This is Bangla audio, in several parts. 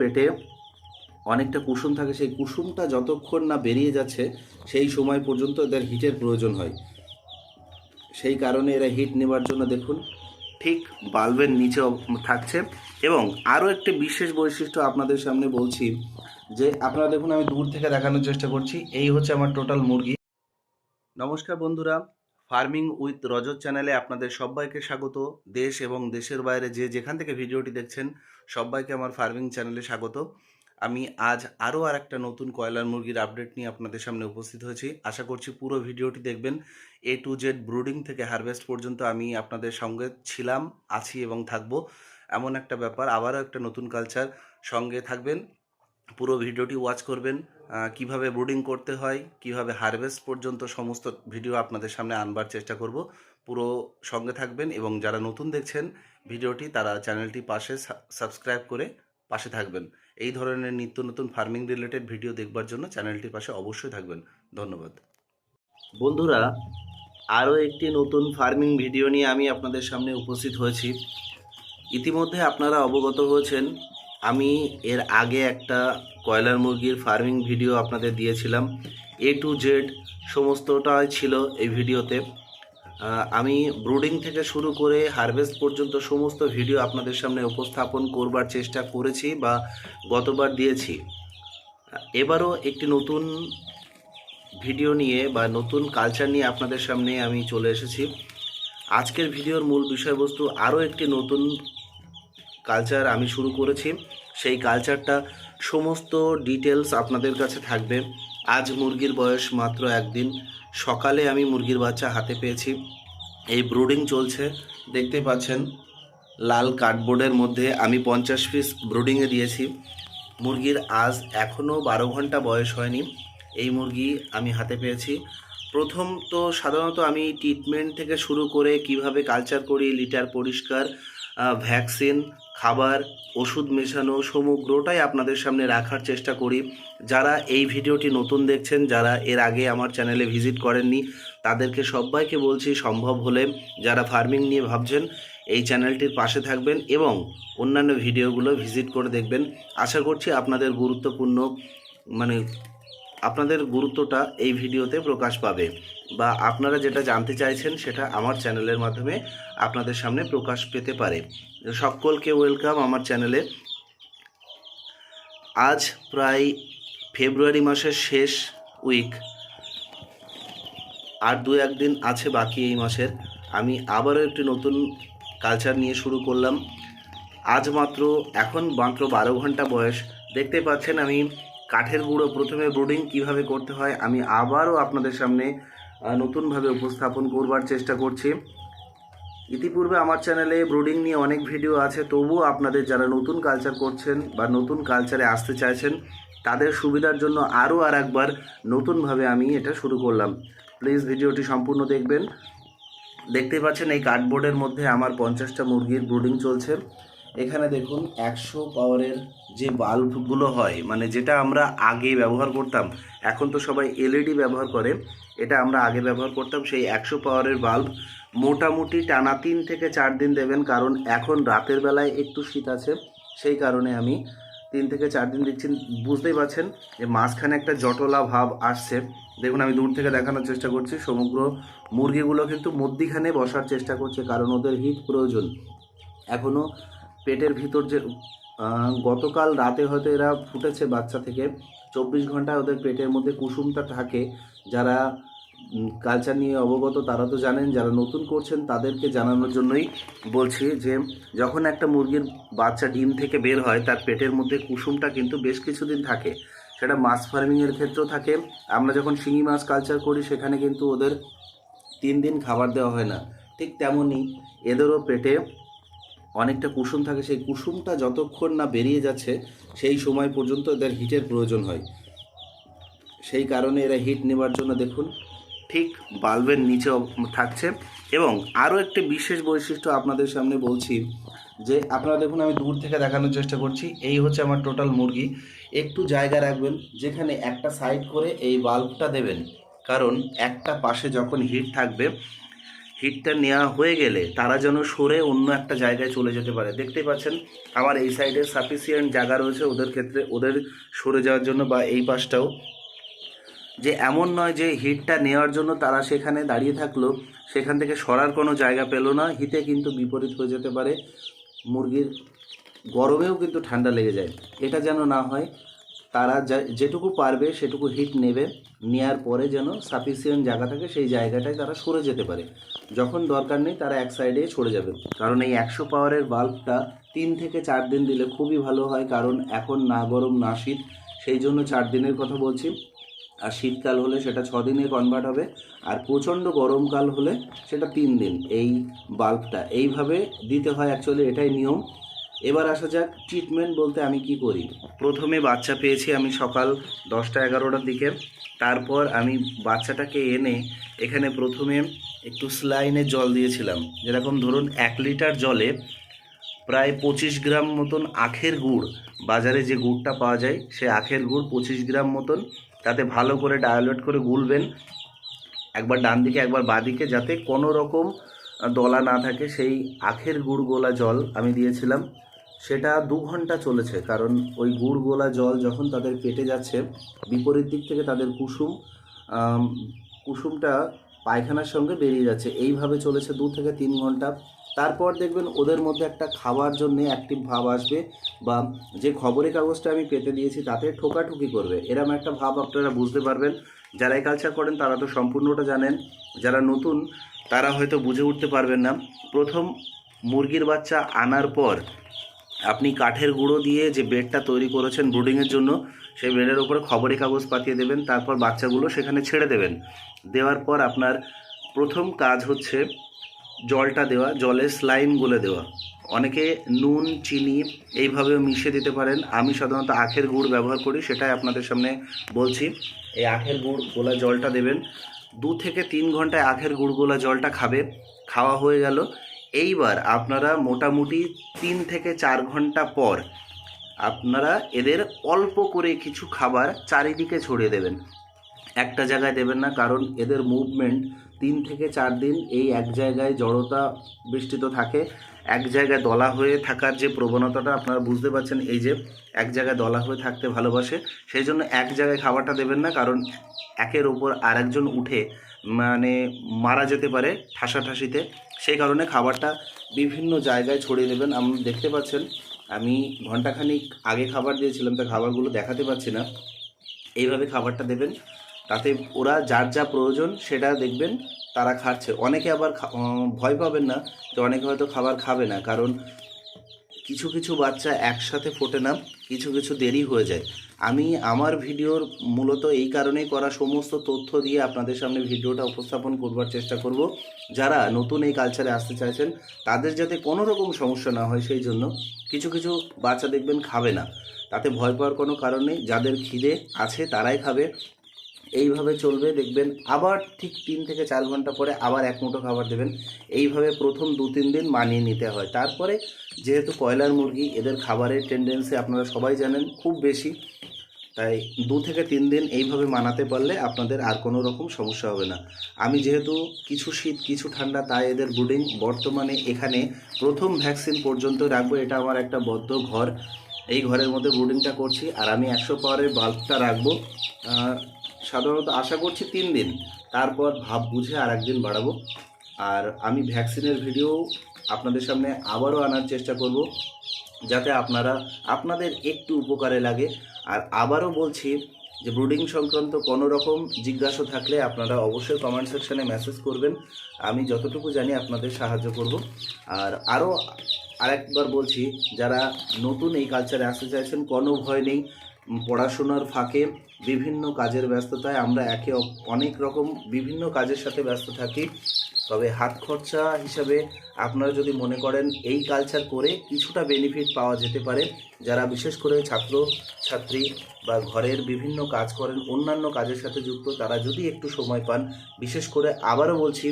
পেটে অনেকটা কুসুম থাকে, সেই কুসুমটা যতক্ষণ না বেরিয়ে যাচ্ছে, সেই সময় পর্যন্ত এদের হিটের প্রয়োজন হয়। সেই কারণে এরা হিট নেবার জন্য দেখুন, ঠিক বাল্বের নিচে থাকছে। এবং আরও একটি বিশেষ বৈশিষ্ট্য আপনাদের সামনে বলছি যে, আপনারা দেখুন আমি দূর থেকে দেখানোর চেষ্টা করছি। এই হচ্ছে আমার টোটাল মুরগি। নমস্কার বন্ধুরা ফার্মিং উইথ রজত চ্যানেলে আপনাদের সবাইকে স্বাগত। দেশ এবং দেশের বাইরে যে যেখান থেকে ভিডিওটি দেখছেন, সবাইকে আমার ফার্মিং চ্যানেলে স্বাগত। আমি আজ আরও আর একটা নতুন কয়লার মুরগির আপডেট নিয়ে আপনাদের সামনে উপস্থিত হয়েছি। আশা করছি পুরো ভিডিওটি দেখবেন। এ টু জেড ব্রুডিং থেকে হারভেস্ট পর্যন্ত আমি আপনাদের সঙ্গে ছিলাম, আছি এবং থাকব। এমন একটা ব্যাপার, আবারও একটা নতুন কালচার সঙ্গে থাকবেন। পুরো ভিডিওটি ওয়াচ করবেন। কীভাবে ব্রুডিং করতে হয়, কীভাবে হারভেস্ট পর্যন্ত সমস্ত ভিডিও আপনাদের সামনে আনবার চেষ্টা করব। পুরো সঙ্গে থাকবেন এবং যারা নতুন দেখছেন ভিডিওটি, তারা চ্যানেলটি পাশে সাবস্ক্রাইব করে পাশে থাকবেন। এই ধরনের নিত্য নতুন ফার্মিং রিলেটেড ভিডিও দেখবার জন্য চ্যানেলটির পাশে অবশ্যই থাকবেন। ধন্যবাদ। বন্ধুরা, আরও একটি নতুন ফার্মিং ভিডিও নিয়ে আমি আপনাদের সামনে উপস্থিত হয়েছি। ইতিমধ্যে আপনারা অবগত হয়েছেন আমি এর আগে একটা কয়লার মুরগির ফার্মিং ভিডিও আপনাদের দিয়েছিলাম। এ টু জেড সমস্তটাই ছিল এই ভিডিওতে আমি ব্রুডিং থেকে শুরু করে হারভেস্ট পর্যন্ত সমস্ত ভিডিও আপনাদের সামনে উপস্থাপন করবার চেষ্টা করেছি বা গতবার দিয়েছি। এবারও একটি নতুন ভিডিও নিয়ে বা নতুন কালচার নিয়ে আপনাদের সামনে আমি চলে এসেছি। আজকের ভিডিওর মূল বিষয়বস্তু আরও একটি নতুন কালচার আমি শুরু করেছি। সেই কালচারটা সমস্ত ডিটেলস আপনাদের কাছে থাকবে। আজ মুরগির বয়স মাত্র একদিন। সকালে আমি মুরগির বাচ্চা হাতে পেয়েছি। এই ব্রুডিং চলছে। দেখতে পাচ্ছেন, লাল কার্ডবোর্ডের মধ্যে আমি পঞ্চাশ পিস ব্রুডিংয়ে দিয়েছি। মুরগির আজ এখনও বারো ঘণ্টা বয়স হয়নি। এই মুরগি আমি হাতে পেয়েছি। প্রথম তো সাধারণত আমি ট্রিটমেন্ট থেকে শুরু করে কীভাবে কালচার করি লিটার পরিষ্কার ভ্যাকসিন, খাবার, ওষুধ মেশানো সমগ্রটাই আপনাদের সামনে রাখার চেষ্টা করি। যারা এই ভিডিওটি নতুন দেখছেন, যারা এর আগে আমার চ্যানেলে ভিজিট করেননি, তাদেরকে সবাইকে বলছি সম্ভব হলে যারা ফার্মিং নিয়ে ভাবছেন, এই চ্যানেলটির পাশে থাকবেন এবং অন্যান্য ভিডিওগুলো ভিজিট করে দেখবেন। আশা করছি আপনাদের গুরুত্বপূর্ণ মানে আপনাদের গুরুত্বটা এই ভিডিওতে প্রকাশ পাবে বা আপনারা যেটা জানতে চাইছেন সেটা আমার চ্যানেলের মাধ্যমে আপনাদের সামনে প্রকাশ পেতে পারে। সকলকে ওয়েলকাম আমার চ্যানেলে। আজ প্রায় ফেব্রুয়ারি মাসের শেষ উইক। আর দু একদিন আছে বাকি এই মাসের। আমি আবারও একটি নতুন কালচার নিয়ে শুরু করলাম। আজ মাত্র এখন মাত্র বারো ঘণ্টা বয়স। দেখতে পাচ্ছেন আমি কাঠের গুঁড়ো প্রথমে ব্রুডিং কীভাবে করতে হয় আমি আবারও আপনাদের সামনে নতুনভাবে উপস্থাপন করবার চেষ্টা করছি। ইতিপূর্বে আমার চ্যানেলে ব্রুডিং নিয়ে অনেক ভিডিও আছে, তবুও আপনাদের যারা নতুন কালচার করছেন বা নতুন কালচারে আসতে চাইছেন, তাদের সুবিধার জন্য আরও আর একবার নতুনভাবে আমি এটা শুরু করলাম। প্লিজ ভিডিওটি সম্পূর্ণ দেখবেন। দেখতে পাচ্ছেন এই কার্ডবোর্ডের মধ্যে আমার পঞ্চাশটা মুরগির ব্রুডিং চলছে। এখানে দেখুন একশো পাওয়ারের যে বাল্বগুলো হয় মানে যেটা আমরা আগে ব্যবহার করতাম, এখন তো সবাই এলইডি ব্যবহার করে, এটা আমরা আগে ব্যবহার করতাম, সেই একশো পাওয়ারের বাল্ব মোটামুটি টানা তিন থেকে চার দিন দেবেন, কারণ এখন রাতের বেলায় একটু শীত আছে, সেই কারণে আমি তিন থেকে চার দিন দিচ্ছি। বুঝতেই পারছেন যে মাঝখানে একটা জটলা ভাব আসছে। দেখুন, আমি দূর থেকে দেখানোর চেষ্টা করছি, সমগ্র মুরগিগুলো কিন্তু মধ্যিখানে বসার চেষ্টা করছে, কারণ ওদের হিট প্রয়োজন। এখনও পেটের ভিতর যে গতকাল রাতে হয়তো এরা ফুটেছে বাচ্চা থেকে, চব্বিশ ঘণ্টা ওদের পেটের মধ্যে কুসুমটা থাকে। যারা কালচার নিয়ে অবগত তারা তো জানেন, যারা নতুন করছেন তাদেরকে জানানোর জন্যই বলছি যে, যখন একটা মুরগির বাচ্চা ডিম থেকে বের হয়, তার পেটের মধ্যে কুসুমটা কিন্তু বেশ কিছুদিন থাকে। সেটা মাছ ফার্মিংয়ের ক্ষেত্রেও থাকে। আমরা যখন শিঙি মাছ কালচার করি, সেখানে কিন্তু ওদের তিন দিন খাবার দেওয়া হয় না। ঠিক তেমনই এদেরও পেটে অনেকটা কুসুম থাকে, সেই কুসুমটা যতক্ষণ না বেরিয়ে যাচ্ছে, সেই সময় পর্যন্ত এদের হিটের প্রয়োজন হয়। সেই কারণে এরা হিট নেবার জন্য দেখুন, ঠিক বাল্বের নিচে থাকছে। এবং আরও একটি বিশেষ বৈশিষ্ট্য আপনাদের সামনে বলছি যে, আপনারা দেখুন, আমি দূর থেকে দেখানোর চেষ্টা করছি। এই হচ্ছে আমার টোটাল মুরগি। একটু জায়গা রাখবেন, যেখানে একটা সাইড করে এই বাল্বটা দেবেন। কারণ একটা পাশে যখন হিট থাকবে হিটটা নেওয়া হয়ে গেলে তারা যেন সরে অন্য একটা জায়গায় চলে যেতে পারে। দেখতেই পাচ্ছেন আমার এই সাইডে সাফিসিয়েন্ট জায়গা রয়েছে ওদের ক্ষেত্রে, ওদের সরে যাওয়ার জন্য বা এই পাশটাও। যে এমন নয় যে হিটটা নেওয়ার জন্য তারা সেখানে দাঁড়িয়ে থাকল, সেখান থেকে সরার কোনো জায়গা পেল না হিতে কিন্তু বিপরীত হয়ে যেতে পারে। মুরগির গরমেও কিন্তু ঠান্ডা লেগে যায়। এটা যেন না হয় তারা যেটুকু পারবে সেটুকু হিট নেবে নেওয়ার পরে যেন সাফিসিয়েন্ট জায়গা থাকে সেই জায়গাটায় তারা সরে যেতে পারে। যখন দরকার নেই তারা এক সাইডে সরে যাবে। কারণ এই একশো পাওয়ারের বাল্বটা তিন থেকে চার দিন দিলে খুবই ভালো হয়, কারণ এখন না গরম, না শীত, সেই জন্য চার দিনের কথা বলছি। আর শীতকাল হলে সেটা ছ দিনে কনভার্ট হবে, আর প্রচণ্ড গরমকাল হলে সেটা তিন দিন। এই বাল্বটা এইভাবে দিতে হয় অ্যাকচুয়ালি এটাই নিয়ম। এবার আসা যাক ট্রিটমেন্ট বলতে আমি কি করি। প্রথমে বাচ্চা পেয়েছি আমি সকাল দশটা এগারোটার দিকে। তারপর আমি বাচ্চাটাকে এনে এখানে প্রথমে একটু স্লাইনে জল দিয়েছিলাম। যেরকম ধরুন এক লিটার জলে প্রায় পঁচিশ গ্রাম মতন আখের গুড়, বাজারে যে গুড়টা পাওয়া যায় সে আখের গুড় পঁচিশ গ্রাম মতন, তাতে ভালো করে ডায়োলেট করে গুলবেন। একবার ডান দিকে, একবার বাঁ দিকে, যাতে কোনো রকম দলা না থাকে, সেই আখের গুড় গোলা জল আমি দিয়েছিলাম। সেটা দু ঘণ্টা চলেছে, কারণ ওই গুড় গোলা জল যখন তাদের পেটে যাচ্ছে, বিপরীত দিক থেকে তাদের কুসুম কুসুমটা পায়খানার সঙ্গে বেরিয়ে যাচ্ছে। এইভাবে চলেছে দু থেকে তিন ঘণ্টা। তারপর দেখবেন ওদের মধ্যে একটা খাওয়ার জন্য অ্যাক্টিভ ভাব আসবে বা যে খবরের কাগজটা আমি পেতে দিয়েছি তাতে ঠোকাঠুকি করবে। এরম একটা ভাব আপনারা বুঝতে পারবেন। যারা এই কালচার করেন তারা তো সম্পূর্ণটা জানেন। যারা নতুন তারা হয়তো বুঝে উঠতে পারবেন না। প্রথম মুরগির বাচ্চা আনার পর আপনি কাঠের গুঁড়ো দিয়ে যে বেডটা তৈরি করেছেন ব্রুডিংয়ের জন্য, সেই বেডের উপরে খবরের কাগজ পাতিয়ে দেবেন, তারপর বাচ্চাগুলো সেখানে ছেড়ে দেবেন। দেওয়ার পর আপনার প্রথম কাজ হচ্ছে জলটা দেওয়া, জলে স্লাইন গুলে দেওয়া। অনেকে নুন, চিনি এইভাবে মিশিয়ে দিতে পারেন। আমি সাধারণত আখের গুড় ব্যবহার করি, সেটাই আপনাদের সামনে বলছি। এই আখের গুড় গোলা জলটা দেবেন। দু থেকে তিন ঘন্টায় আখের গুড় গোলা জলটা খাবে। খাওয়া হয়ে গেল। এইবার আপনারা মোটামুটি তিন থেকে চার ঘণ্টা পর আপনারা এদের অল্প করে কিছু খাবার চারিদিকে ছড়িয়ে দেবেন। একটা জায়গায় দেবেন না, কারণ এদের মুভমেন্ট তিন থেকে চার দিন এই এক জায়গায় জড়তা বৃষ্টিত থাকে। এক জায়গায় দলা হয়ে থাকার যে প্রবণতাটা আপনারা বুঝতে পারছেন, এই যে এক জায়গায় দলা হয়ে থাকতে ভালোবাসে, সেই জন্য এক জায়গায় খাবারটা দেবেন না, কারণ একের ওপর আরেকজন উঠে মানে মারা যেতে পারে ঠাসাঠাসিতে। সেই কারণে খাবারটা বিভিন্ন জায়গায় ছড়িয়ে দেবেন। আপনি দেখতে পাচ্ছেন, আমি ঘন্টাখানিক আগে খাবার দিয়েছিলাম, তা খাবারগুলো দেখাতে পাচ্ছি না। এইভাবে খাবারটা দেবেন, তাতে ওরা যার যা প্রয়োজন সেটা দেখবেন, তারা খাচ্ছে। অনেকে আবার ভয় পাবেন না যে অনেকে হয়তো খাবার খাবে না, কারণ কিছু কিছু বাচ্চা একসাথে ফোটে না, কিছু কিছু দেরি হয়ে যায়। আমি আমার ভিডিওর মূলত এই কারণেই করা সমস্ত তথ্য দিয়ে আপনাদের সামনে ভিডিওটা উপস্থাপন করবার চেষ্টা করব। যারা নতুন এই কালচারে আসতে চাইছেন, তাদের যাতে কোনো রকম সমস্যা না হয় সেই জন্য কিছু কিছু বাচ্চা দেখবেন খাবে না। তাতে ভয় পাওয়ার কোনো কারণ নেই, যাদের খিদে আছে তারাই খাবে। এইভাবে চলবে, দেখবেন আবার ঠিক তিন থেকে চার ঘণ্টা পরে আবার এক মুঠো খাবার দেবেন। এইভাবে প্রথম দু তিন দিন মানিয়ে নিতে হয়। তারপরে যেহেতু কয়লার মুরগি, এদের খাবারের টেন্ডেন্সি আপনারা সবাই জানেন, খুব বেশি। তাই দু থেকে তিন দিন এইভাবে মানাতে পারলে আপনাদের আর কোনো রকম সমস্যা হবে না। আমি যেহেতু কিছু শীত, কিছু ঠান্ডা, তাই এদের ব্রুডিং বর্তমানে এখানে প্রথম ভ্যাকসিন পর্যন্ত রাখব, এটা আমার একটা বদ্ধ ঘর। এই ঘরের মধ্যে ব্রুডিংটা করছি, আর আমি একশো পাওয়ারের বাল্বটা রাখব। সাধারণত আশা করছি তিন দিন। তারপর ভাব বুঝে আর একদিন বাড়াবো। আর আমি ভ্যাকসিনের ভিডিও আপনাদের সামনে আবারও আনার চেষ্টা করব, যাতে আপনারা, আপনাদের একটু উপকারে লাগে। আর আবারও বলছি যে ব্রুডিং সংক্রান্ত কোনো রকম জিজ্ঞাসা থাকলে আপনারা অবশ্যই কমেন্ট সেকশানে মেসেজ করবেন। আমি যতটুকু জানি আপনাদের সাহায্য করব। আর আরও আরেকবার বলছি, যারা নতুন এই কালচারে আসতে চাইছেন, কোনো ভয় নেই। পড়াশোনার ফাঁকে বিভিন্ন কাজের ব্যস্ততায় আমরা একে অনেক রকম বিভিন্ন কাজের সাথে ব্যস্ত থাকি। তবে হাত খরচা হিসাবে আপনারা যদি মনে করেন এই কালচার করে কিছুটা বেনিফিট পাওয়া যেতে পারে। যারা বিশেষ করে ছাত্র, ছাত্রী বা ঘরের বিভিন্ন কাজ করেন, অন্যান্য কাজের সাথে যুক্ত, তারা যদি একটু সময় পান, বিশেষ করে আবারও বলছি,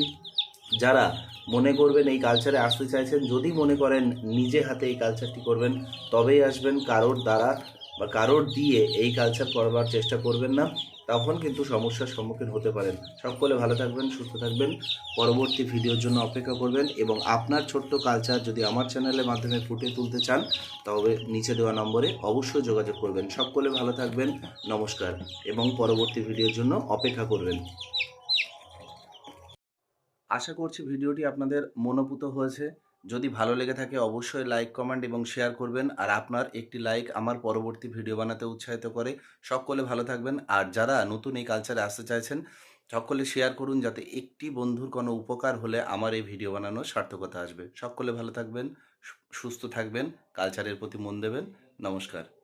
যারা মনে করবেন এই কালচারে আসতে চাইছেন, যদি মনে করেন নিজে হাতে এই কালচারটি করবেন, তবেই আসবেন কারোর দ্বারা বা কারোর দিয়ে এই কালচার করবার চেষ্টা করবেন না, তখন কিন্তু সমস্যার সম্মুখীন হতে পারেন। সকলে ভালো থাকবেন, সুস্থ থাকবেন। পরবর্তী ভিডিওর জন্য অপেক্ষা করবেন এবং আপনার ছোট্ট কালচার যদি আমার চ্যানেলের মাধ্যমে ফুটিয়ে তুলতে চান, তবে নিচে দেওয়া নম্বরে অবশ্যই যোগাযোগ করবেন। সকলে ভালো থাকবেন, নমস্কার এবং পরবর্তী ভিডিওর জন্য অপেক্ষা করবেন। আশা করছি ভিডিওটি আপনাদের মনোপুত হয়েছে। যদি ভালো লেগে থাকে অবশ্যই লাইক কমেন্ট এবং শেয়ার করবেন। আর আপনার একটি লাইক আমার পরবর্তী ভিডিও বানাতে উৎসাহিত করে। সকলে ভালো থাকবেন। আর যারা নতুন এই কালচারে আসতে চাইছেন, সকলে শেয়ার করুন যাতে একটি বন্ধুর কোনো উপকার হলে আমার এই ভিডিও বানানোর সার্থকতা আসবে। সকলে ভালো থাকবেন সুস্থ থাকবেন কালচারের প্রতি মন দেবেন। নমস্কার।